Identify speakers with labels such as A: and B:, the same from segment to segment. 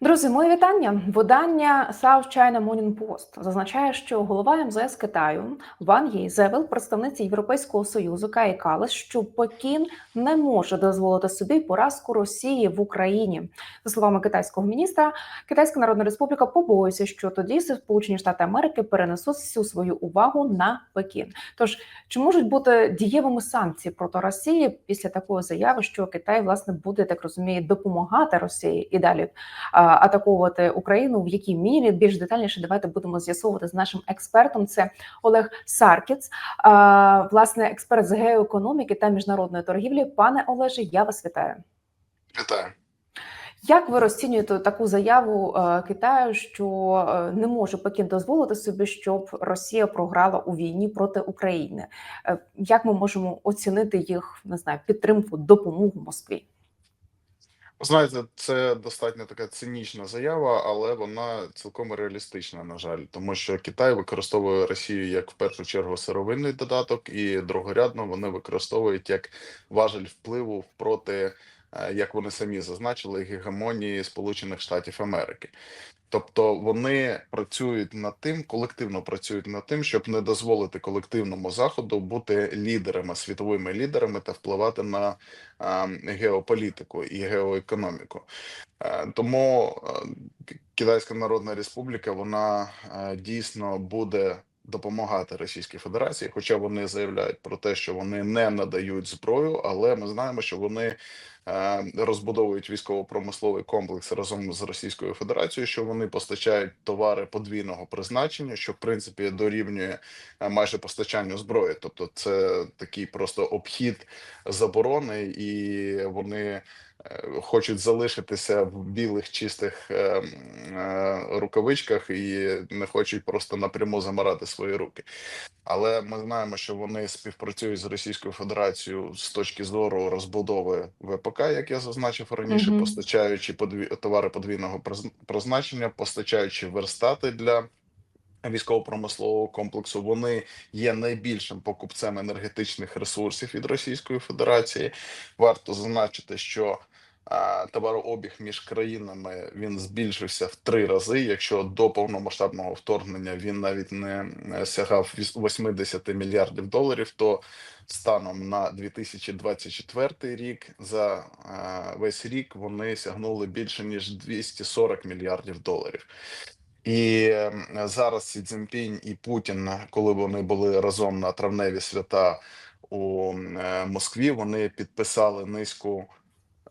A: Друзі, моє вітання. Видання South China Morning Post зазначає, що голова МЗС Китаю Ван Єй заявив представниці Європейського союзу Каї Калес, що Пекін не може дозволити собі поразку Росії в Україні. За словами китайського міністра, Китайська Народна Республіка побоюється, що тоді Сполучені Штати Америки перенесуть всю свою увагу на Пекін. Тож чи можуть бути дієвими санкції проти Росії після такої заяви, що Китай власне буде так розуміє допомагати Росії і далі? Атакувати Україну. В якій мірі більш детальніше давайте будемо з'ясовувати з нашим експертом. Це Олег Саркіц, власне, експерт з геоекономіки та міжнародної торгівлі. Пане Олеже, я вас вітаю.
B: Вітаю.
A: Як ви розцінюєте таку заяву е, Китаю, що е, не може Пекін дозволити собі, щоб Росія програла у війні проти України? Е, як ми можемо оцінити їх не знаю підтримку, допомогу Москві?
B: Знаєте, це достатньо така цинічна заява, але вона цілком реалістична, на жаль, тому що Китай використовує Росію як в першу чергу сировинний додаток, і другорядно вони використовують як важель впливу проти, як вони самі зазначили, гегемонії Сполучених Штатів Америки. Тобто вони працюють над тим, колективно працюють над тим, щоб не дозволити колективному заходу бути лідерами, світовими лідерами та впливати на а, геополітику і геоекономіку. Е, Тому е, Китайська Народна Республіка вона е, дійсно буде допомагати Російській Федерації, хоча вони заявляють про те, що вони не надають зброю, але ми знаємо, що вони е, розбудовують військово-промисловий комплекс разом з Російською Федерацією, що вони постачають товари подвійного призначення, що в принципі дорівнює е, майже постачанню зброї. Тобто, це такий просто обхід заборони, і вони е, хочуть залишитися в білих чистих е, е, рукавичках і не хочуть просто напряму замирати свої руки. Але ми знаємо, що вони співпрацюють з Російською Федерацією з точки зору розбудови ВПК, як я зазначив раніше,
A: угу.
B: постачаючи подві... товари подвійного призначення, постачаючи верстати для військово-промислового комплексу. Вони є найбільшим покупцем енергетичних ресурсів від Російської Федерації. Варто зазначити, що товарообіг між країнами він збільшився в три рази. Якщо до повномасштабного вторгнення він навіть не сягав віс- 80 мільярдів доларів, то станом на 2024 рік за е, весь рік вони сягнули більше ніж 240 мільярдів доларів. І зараз Сі Цзіньпінь і Путін, коли вони були разом на травневі свята у е, Москві, вони підписали низку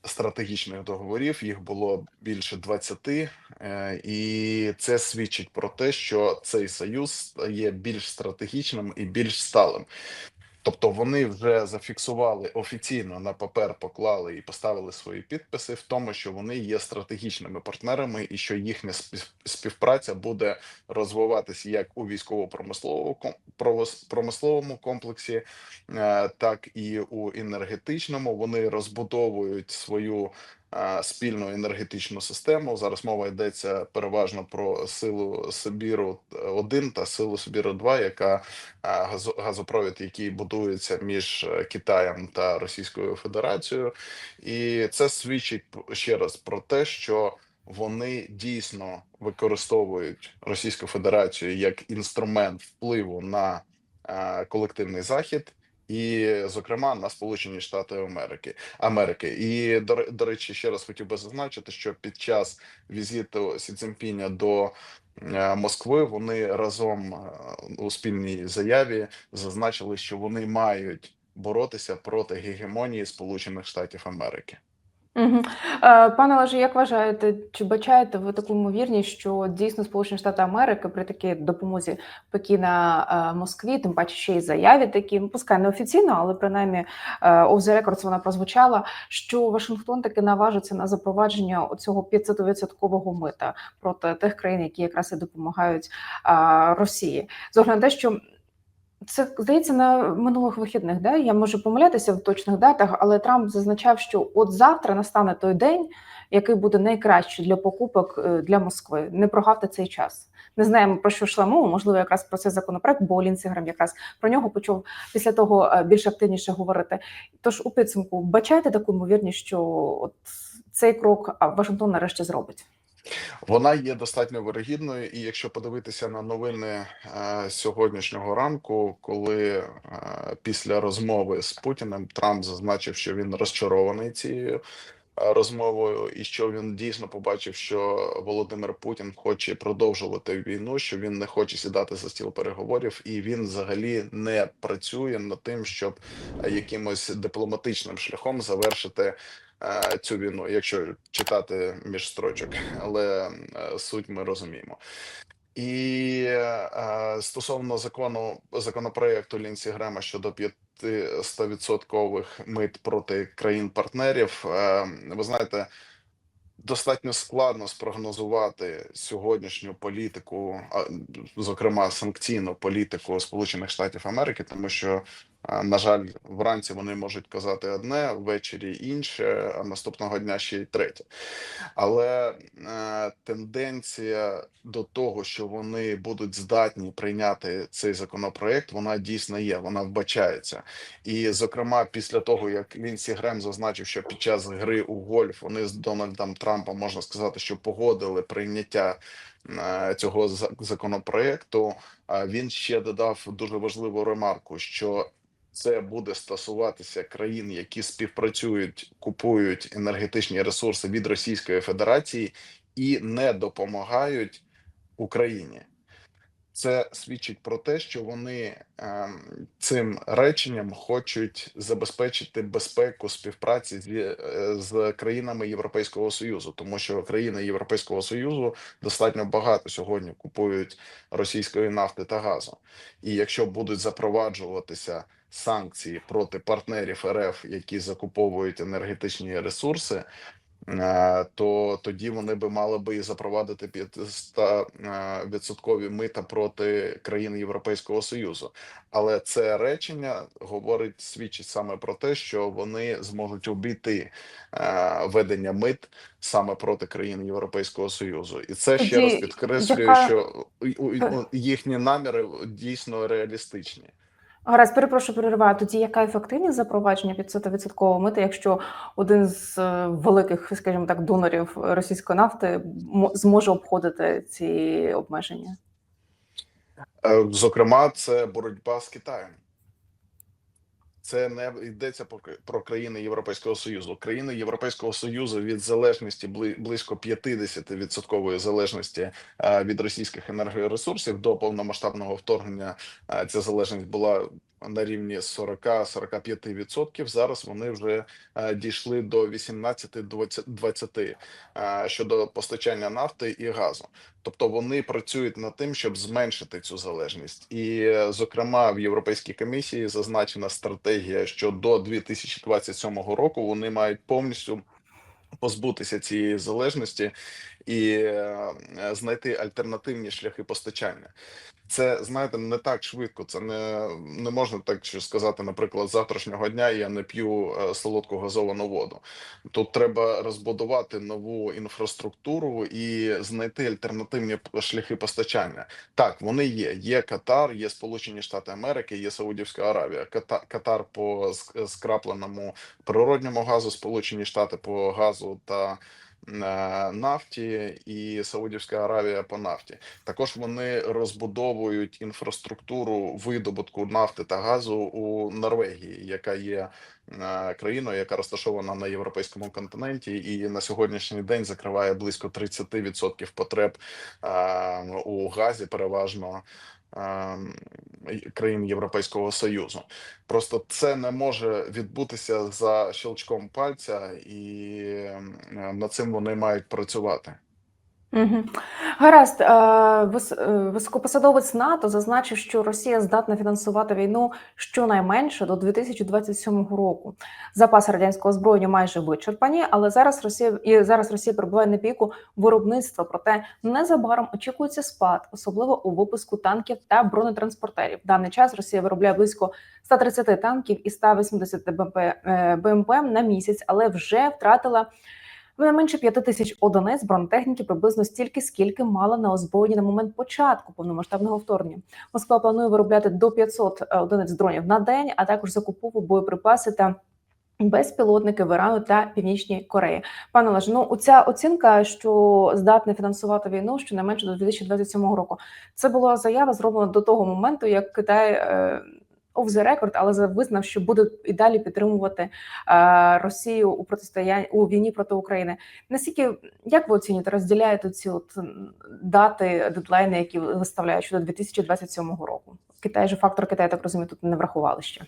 B: стратегічних договорів. Їх було більше 20, е, і це свідчить про те, що цей союз стає більш стратегічним і більш сталим. Тобто вони вже зафіксували офіційно на папер, поклали і поставили свої підписи в тому, що вони є стратегічними партнерами, і що їхня спів- співпраця буде розвиватися як у військово-промисловому ком- комплексі, е, так і у енергетичному. Вони розбудовують свою спільну енергетичну систему. Зараз мова йдеться переважно про силу Сибіру 1 та силу Сибіру 2 яка газопровід, який будується між е, Китаєм та Російською Федерацією, і це свідчить ще раз про те, що вони дійсно використовують Російську Федерацію як інструмент впливу на колективний захід. І, зокрема, на Сполучені Штати Америки Америки, і до, до речі, ще раз хотів би зазначити, що під час візиту Сі Цзіньпіня до е, Москви вони разом е, у спільній заяві зазначили, що вони мають боротися проти гегемонії Сполучених Штатів Америки.
A: Угу. Пане Олеже, як вважаєте, чи бачаєте ви таку ймовірність, що дійсно Сполучені Штати Америки при такій допомозі Пекіна е, Москві, тим паче ще й заяві такі, ну, пускай не офіційно, але принаймні е, the records вона прозвучала, що Вашингтон таки наважиться на запровадження цього 500-відсоткового мита проти тих країн, які якраз і допомагають Росії, з огляду те, що це здається на минулих вихідних, да? Я можу помилятися в точних датах, але Трамп зазначав, що от завтра настане той день, який буде найкращий для покупок е, для Москви. Не прогавте цей час. Не знаємо про що йшла мова. Можливо, якраз про цей законопроект, бо Лінцеграм якраз про нього почав після того е, більш активніше говорити. Тож у підсумку бачаєте таку ймовірність, що от цей крок Вашингтон нарешті зробить.
B: Вона є достатньо вирогідною, і якщо подивитися на новини е, сьогоднішнього ранку, коли е, після розмови з Путіним Трамп зазначив, що він розчарований цією е, розмовою, і що він дійсно побачив, що Володимир Путін хоче продовжувати війну, що він не хоче сідати за стіл переговорів, і він взагалі не працює над тим, щоб е, якимось дипломатичним шляхом завершити цю війну, якщо читати між строчок, але е, суть ми розуміємо. І е, стосовно закону законопроекту Лінсі Грема щодо 500% мит проти країн-партнерів, е, ви знаєте. Достатньо складно спрогнозувати сьогоднішню політику, зокрема санкційну політику Сполучених Штатів Америки, тому що, на жаль, вранці вони можуть казати одне, ввечері інше, а наступного дня ще й третє. Але е, тенденція до того, що вони будуть здатні прийняти цей законопроект, вона дійсно є, вона вбачається. І, зокрема, після того як Лінсі Грем зазначив, що під час гри у гольф вони з Дональдом Трампом можна сказати, що погодили прийняття е, цього законопроекту. Він ще додав дуже важливу ремарку, що це буде стосуватися країн, які співпрацюють, купують енергетичні ресурси від Російської Федерації і не допомагають Україні. Це свідчить про те, що вони ем, цим реченням хочуть забезпечити безпеку співпраці з, е, з країнами Європейського Союзу, тому що країни Європейського Союзу достатньо багато сьогодні купують російської нафти та газу. І якщо будуть запроваджуватися санкції проти партнерів РФ, які закуповують енергетичні ресурси, то тоді вони би мали би і запровадити 500 е, відсоткові мита проти країн Європейського Союзу. Але це речення говорить, свідчить саме про те, що вони зможуть обійти е, ведення мит саме проти країн Європейського Союзу, і це ще раз підкреслює, що їхні наміри дійсно реалістичні.
A: Гаразд, перепрошую, перериваю. Тоді яка ефективність запровадження 500% мита, якщо один з е, великих, скажімо так, донорів російської нафти зможе обходити ці обмеження?
B: Е, Зокрема, це боротьба з Китаєм. Це не йдеться про, країни Європейського Союзу. Країни Європейського Союзу від залежності бли- близько 50% залежності від російських енергоресурсів до повномасштабного вторгнення. Ця залежність була на рівні 40-45%. Зараз вони вже дійшли до 18-20% е, щодо постачання нафти і газу. Тобто вони працюють над тим, щоб зменшити цю залежність, і зокрема в Європейській комісії зазначена стратегія, що до 2027 року вони мають повністю позбутися цієї залежності і е, знайти альтернативні шляхи постачання. Це знаєте не так швидко. Це не, не можна так що сказати. Наприклад, завтрашнього дня я не п'ю е, солодку газовану воду. Тут треба розбудувати нову інфраструктуру і знайти альтернативні шляхи постачання. Так, вони є. Є Катар, є Сполучені Штати Америки, є Саудівська Аравія. Ката- Катар по скрапленому природньому газу, Сполучені Штати по газу та е, нафті, і Саудівська Аравія по нафті. Також вони розбудовують інфраструктуру видобутку нафти та газу у Норвегії, яка є е, країною, яка розташована на європейському континенті, і на сьогоднішній день закриває близько 30% потреб е, у газі, переважно. Країн Європейського союзу просто це не може відбутися за щелчком пальця, і над цим вони мають працювати.
A: Гаразд, е, е, високопосадовець НАТО зазначив, що Росія здатна фінансувати війну щонайменше до 2027 року. Запаси радянського озброєння майже вичерпані, але зараз Росія і зараз Росія перебуває на піку виробництва. Проте незабаром очікується спад, особливо у випуску танків та бронетранспортерів. В даний час Росія виробляє близько 130 танків і 180 БМП, е, БМП на місяць, але вже втратила не менше п'яти тисяч одиниць бронетехніки приблизно стільки, скільки мала на озброєнні на момент початку повномасштабного вторгнення. Москва планує виробляти до 500 одиниць дронів на день, а також закуповує боєприпаси та безпілотники в Ірану та Північній Кореї. Пане Олеже, ну ця оцінка, що здатний фінансувати війну щонайменше до 2027 року. Це була заява зроблена до того моменту, як Китай е, off the record, але визнав, що буде і далі підтримувати е, Росію у протистоянні у війні проти України. Наскільки як ви оцінюєте, розділяєте ці от дати, дедлайни, які виставляють щодо 2027 року? Китай же фактор Китаю, так розумію, тут не врахували ще.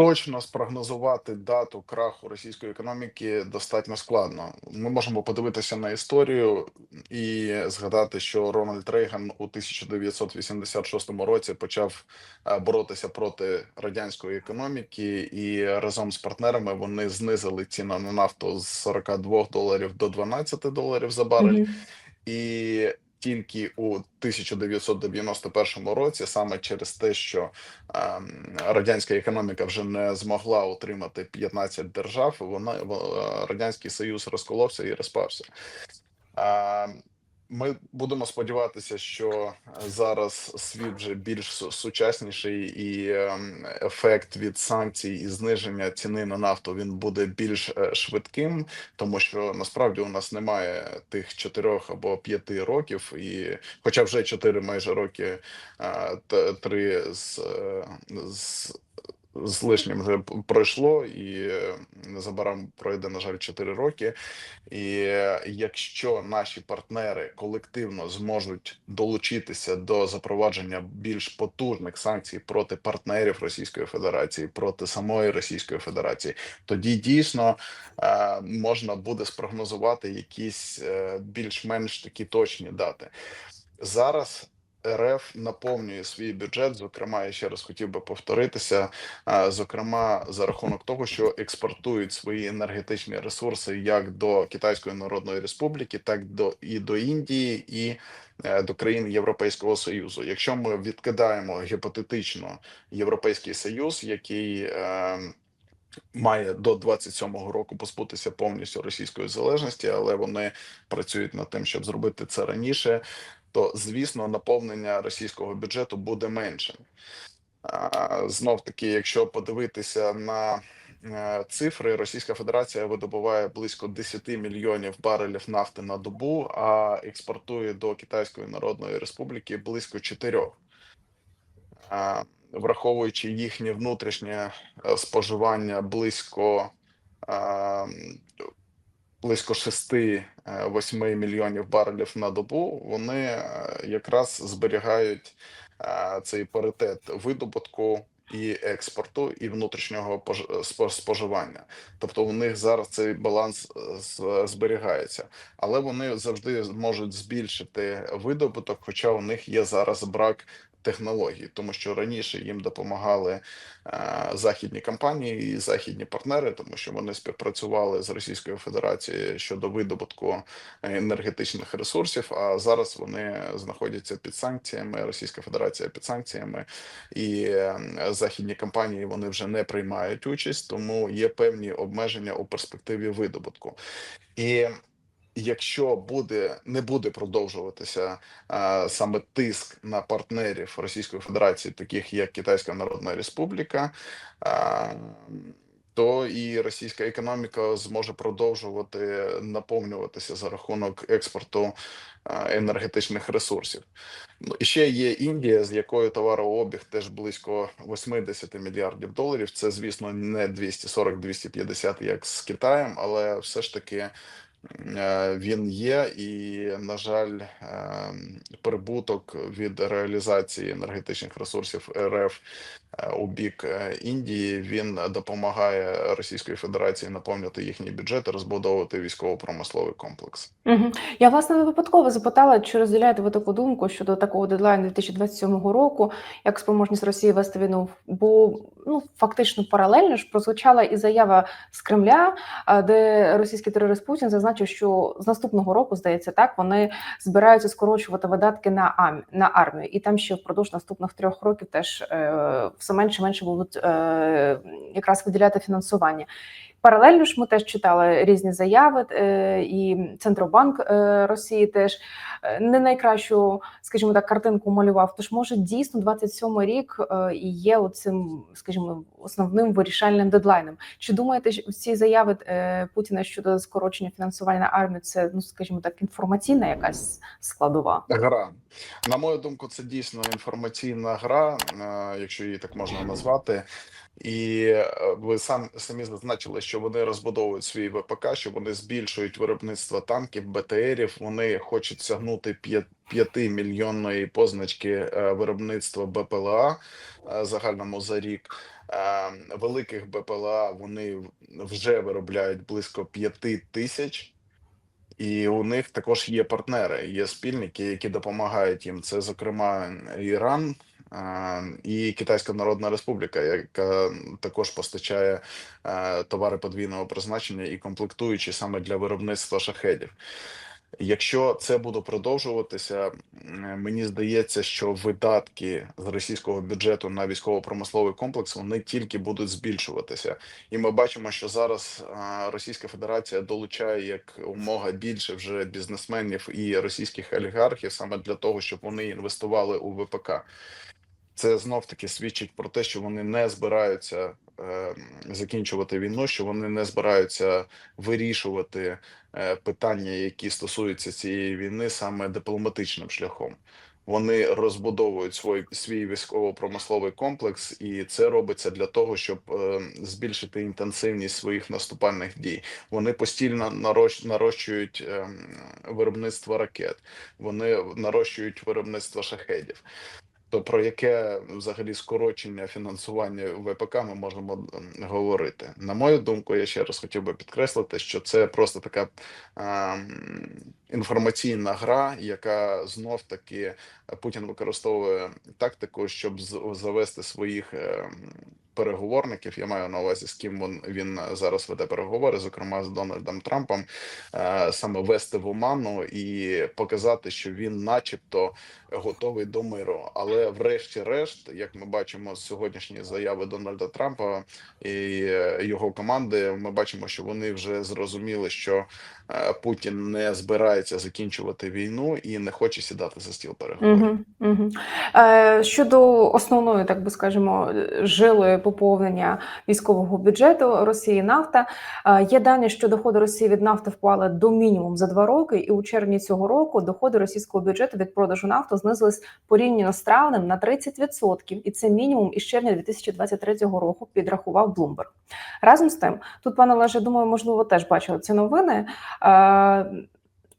B: Точно спрогнозувати дату краху російської економіки достатньо складно. Ми можемо подивитися на історію і згадати, що Рональд Рейган у 1986 році почав е, боротися проти радянської економіки, і разом з партнерами вони знизили ціну на нафту з 42 доларів до 12 доларів за барель.
A: Мгм.
B: І тільки у 1991 році, саме через те, що ем, радянська економіка вже не змогла утримати 15 держав, вона в- радянський союз розколовся і розпався. Ми будемо сподіватися, що зараз світ вже більш сучасніший, і ем, ефект від санкцій і зниження ціни на нафту він буде більш е, швидким, тому що насправді у нас немає тих чотирьох або п'яти років, і хоча вже чотири майже роки, три з, е, з з лишнім вже пройшло, і незабаром пройде, на жаль, 4 роки. І е, якщо наші партнери колективно зможуть долучитися до запровадження більш потужних санкцій проти партнерів Російської Федерації, проти самої Російської Федерації, тоді дійсно е, можна буде спрогнозувати якісь е, більш-менш такі точні дати. Зараз РФ наповнює свій бюджет. Зокрема, я ще раз хотів би повторитися. Зокрема, за рахунок того, що експортують свої енергетичні ресурси як до Китайської Народної Республіки, так до і до Індії, і е, до країн Європейського Союзу. Якщо ми відкидаємо гіпотетично Європейський Союз, який е, Має до 27-го року позбутися повністю російської залежності, але вони працюють над тим, щоб зробити це раніше. То звісно, наповнення російського бюджету буде меншим. Знов таки, якщо подивитися на е, цифри, Російська Федерація видобуває близько 10 мільйонів барелів нафти на добу, а експортує до Китайської Народної Республіки близько 4. Враховуючи їхнє внутрішнє е, споживання близько близько 6-8 мільйонів барелів на добу, вони е, якраз зберігають е, цей паритет видобутку і експорту, і внутрішнього пож- споживання. Тобто у них зараз цей баланс е, зберігається, але вони завжди можуть збільшити видобуток, хоча у них є зараз брак технологій, тому що раніше їм допомагали е, західні компанії і західні партнери, тому що вони співпрацювали з Російською Федерацією щодо видобутку енергетичних ресурсів. А зараз вони знаходяться під санкціями. Російська Федерація під санкціями, і е, західні компанії вони вже не приймають участь, тому є певні обмеження у перспективі видобутку. І Якщо буде не буде продовжуватися а, саме тиск на партнерів Російської Федерації, таких як Китайська Народна Республіка, а, то і російська економіка зможе продовжувати наповнюватися за рахунок експорту енергетичних ресурсів. Ну і ще є Індія, з якою товарообіг теж близько 80 мільярдів доларів. Це звісно не 240-250, як з Китаєм, але все ж таки. Е, Він є, і на жаль, е, прибуток від реалізації енергетичних ресурсів РФ у бік е, Індії він допомагає Російської Федерації наповнювати їхній бюджет, і розбудовувати військово-промисловий комплекс.
A: Мгм. Я власне не випадково запитала, чи розділяєте ви таку думку щодо такого дедлайну 2027 року, як спроможність Росії вести війну? Бо ну фактично паралельно ж прозвучала і заява з Кремля, де російський терорист Путін зазначив, що з наступного року здається так вони збираються скорочувати видатки на на армію, і там ще впродовж наступних трьох років теж е, все менше менше будуть е, якраз виділяти фінансування. Паралельно ж ми теж читали різні заяви, е, і Центробанк е, Росії теж е, не найкращу, скажімо так, картинку малював. Тож може дійсно 27 рік і є оцим, скажімо, основним вирішальним дедлайном. Чи думаєте, що ці заяви Путіна щодо скорочення фінансування армії, це ну скажімо так, інформаційна якась складова?
B: Гра. На мою думку, це дійсно інформаційна гра, якщо її так можна назвати. І ви сам самі зазначили, що вони розбудовують свій ВПК, що вони збільшують виробництво танків, БТРів. Вони хочуть сягнути 5 мільйонної позначки е, виробництва БПЛА е, загальному за рік. Е, Великих БПЛА вони вже виробляють близько 5 тисяч. І у них також є партнери, є спільники, які допомагають їм. Це, зокрема, Іран і Китайська Народна Республіка, яка також постачає е, товари подвійного призначення і комплектуючі саме для виробництва шахедів. Якщо це буде продовжуватися, мені здається, що видатки з російського бюджету на військово-промисловий комплекс вони тільки будуть збільшуватися. І ми бачимо, що зараз Російська Федерація долучає як умога більше вже бізнесменів і російських олігархів саме для того, щоб вони інвестували у ВПК. Це знов таки свідчить про те, що вони не збираються е, закінчувати війну, що вони не збираються вирішувати е, питання, які стосуються цієї війни, саме дипломатичним шляхом. Вони розбудовують свій, свій військово-промисловий комплекс, і це робиться для того, щоб е, збільшити інтенсивність своїх наступальних дій. Вони постійно нарощ, нарощують е, виробництво ракет, вони нарощують виробництво шахедів. То про яке взагалі скорочення фінансування ВПК ми можемо говорити? На мою думку, я ще раз хотів би підкреслити, що це просто така м, інформаційна гра, яка знов таки Путін використовує тактику, щоб завести своїх е, переговорників. Я маю на увазі, з ким він, зараз веде переговори, зокрема з Дональдом Трампом, е, саме вести в оману і показати, що він, начебто, готовий до миру. Але, врешті-решт, як ми бачимо з сьогоднішньої заяви Дональда Трампа і е, його команди, ми бачимо, що вони вже зрозуміли, що е, Путін не збирається закінчувати війну і не хоче сідати за стіл переговорів.
A: Угу, угу. Е, щодо основної, так би скажемо, жилої поповнення військового бюджету Росії нафта, е, є дані, що доходи Росії від нафти впали до мінімум за два роки, і у червні цього року доходи російського бюджету від продажу нафти знизились порівняно з травнем на 30%, і це мінімум із червня 2023 року підрахував Bloomberg. Разом з тим, тут пане Олеже, думаю, можливо, теж бачили ці новини. Е,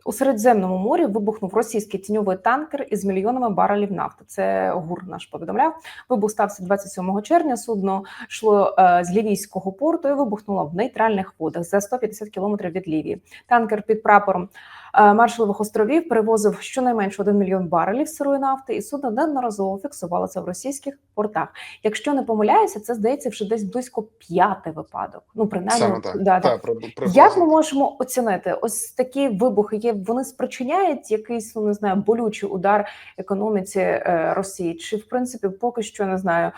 A: у Середземному морі вибухнув російський тіньовий танкер із мільйонами барелів нафти. Це ГУР наш повідомляв. Вибух стався 27 червня. Судно йшло е, з лівійського порту і вибухнуло в нейтральних водах за 150 кілометрів від Лівії. Танкер під прапором Маршалових островів перевозив щонайменше 1 мільйон барелів сирої нафти, і судно неодноразово фіксувало це в російських портах. Якщо не помиляюся, це здається вже десь близько п'ятий випадок. Ну принаймні,
B: Саме так.
A: да.
B: Так, приблизно
A: Як ми можемо оцінити ось такі вибухи? Є вони спричиняють якийсь ну не знаю болючий удар економіці е, Росії? Чи в принципі поки що не знаю,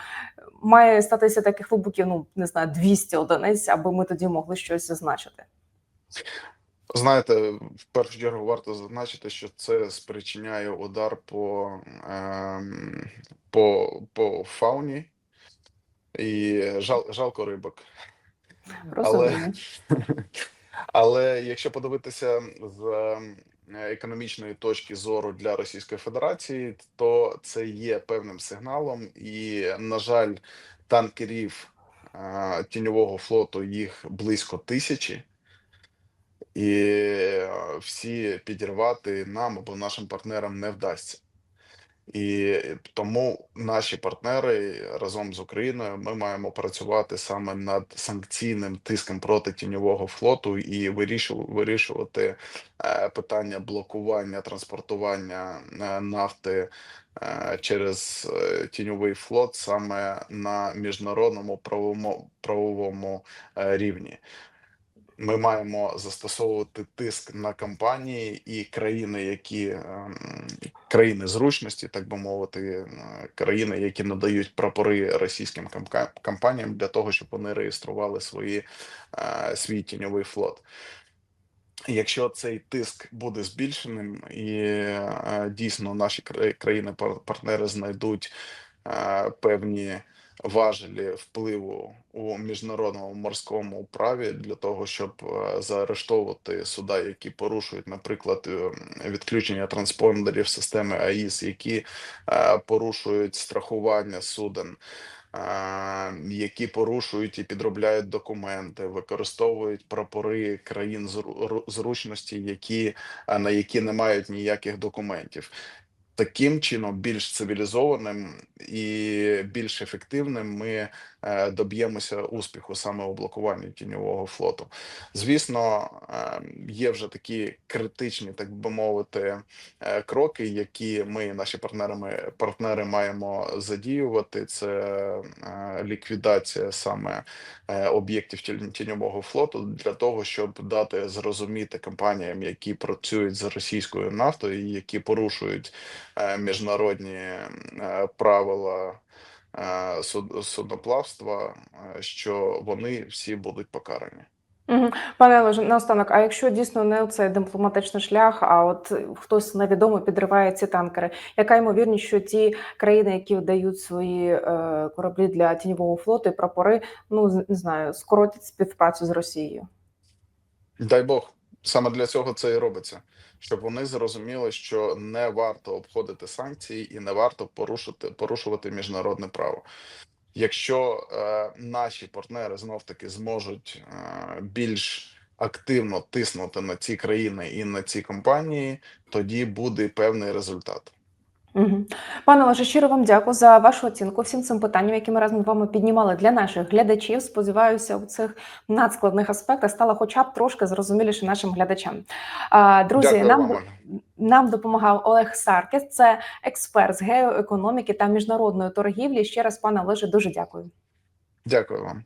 A: має статися таких вибухів? Ну не знаю, 200 одиниць, аби ми тоді могли щось зазначити?
B: Знаєте, в першу чергу варто зазначити, що це спричиняє удар по, ем, по, по фауні і жал, жалко рибок.
A: Розумію.
B: Але якщо подивитися з ем, економічної точки зору для Російської Федерації, то це є певним сигналом, і, на жаль, танкерів е, тіньового флоту їх близько тисячі. І е, всі підірвати нам або нашим партнерам не вдасться. І тому наші партнери разом з Україною ми маємо працювати саме над санкційним тиском проти тіньового флоту і вирішу- вирішувати е, питання блокування транспортування е, нафти е, через е, тіньовий флот саме на міжнародному правовому правовому е, рівні. Ми маємо застосовувати тиск на компанії і країни, які ем, країни зручності, так би мовити, е, країни, які надають прапори російським компаніям для того, щоб вони реєстрували свої е, свій тіньовий флот. Якщо цей тиск буде збільшеним, і е, дійсно наші країни-партнери знайдуть е, певні важелі впливу у міжнародному морському праві для того, щоб е, заарештовувати суда, які порушують, наприклад, е, відключення транспондерів системи АІС, які е, порушують страхування суден. Які порушують і підробляють документи, використовують прапори країн зру- зручності, які на які не мають ніяких документів. Таким чином, більш цивілізованим і більш ефективним ми доб'ємося успіху саме у блокуванні тіньового флоту. Звісно, е, є вже такі критичні, так би мовити, е, кроки, які ми, наші партнери, партнери маємо задіювати. Це е, ліквідація саме е, об'єктів тіньового флоту для того, щоб дати зрозуміти компаніям, які працюють з російською нафтою, і які порушують е, міжнародні е, правила е, судноплавства, е, що вони всі будуть покарані.
A: Пане Олеже, наостанок, а якщо дійсно не цей дипломатичний шлях, а от хтось невідомо підриває ці танкери, яка ймовірність, що ті країни, які дають свої е, кораблі для тіньового флоту і прапори, ну не знаю, скоротять співпрацю з Росією?
B: Дай Бог, саме для цього це і робиться, щоб вони зрозуміли, що не варто обходити санкції і не варто порушити порушувати міжнародне право. Якщо е, наші партнери знов таки зможуть е, більш активно тиснути на ці країни і на ці компанії, тоді буде певний результат.
A: Угу. Пане Олеже, щиро вам дякую за вашу оцінку всім цим питанням, які ми разом з вами піднімали для наших глядачів. Сподіваюся, у цих надскладних аспектах стало хоча б трошки зрозуміліше нашим глядачам. Друзі,
B: Дякую
A: нам
B: вам.
A: нам допомагав Олег Саркіс, це експерт з геоекономіки та міжнародної торгівлі. Ще раз, пане Олеже, дуже дякую.
B: Дякую вам.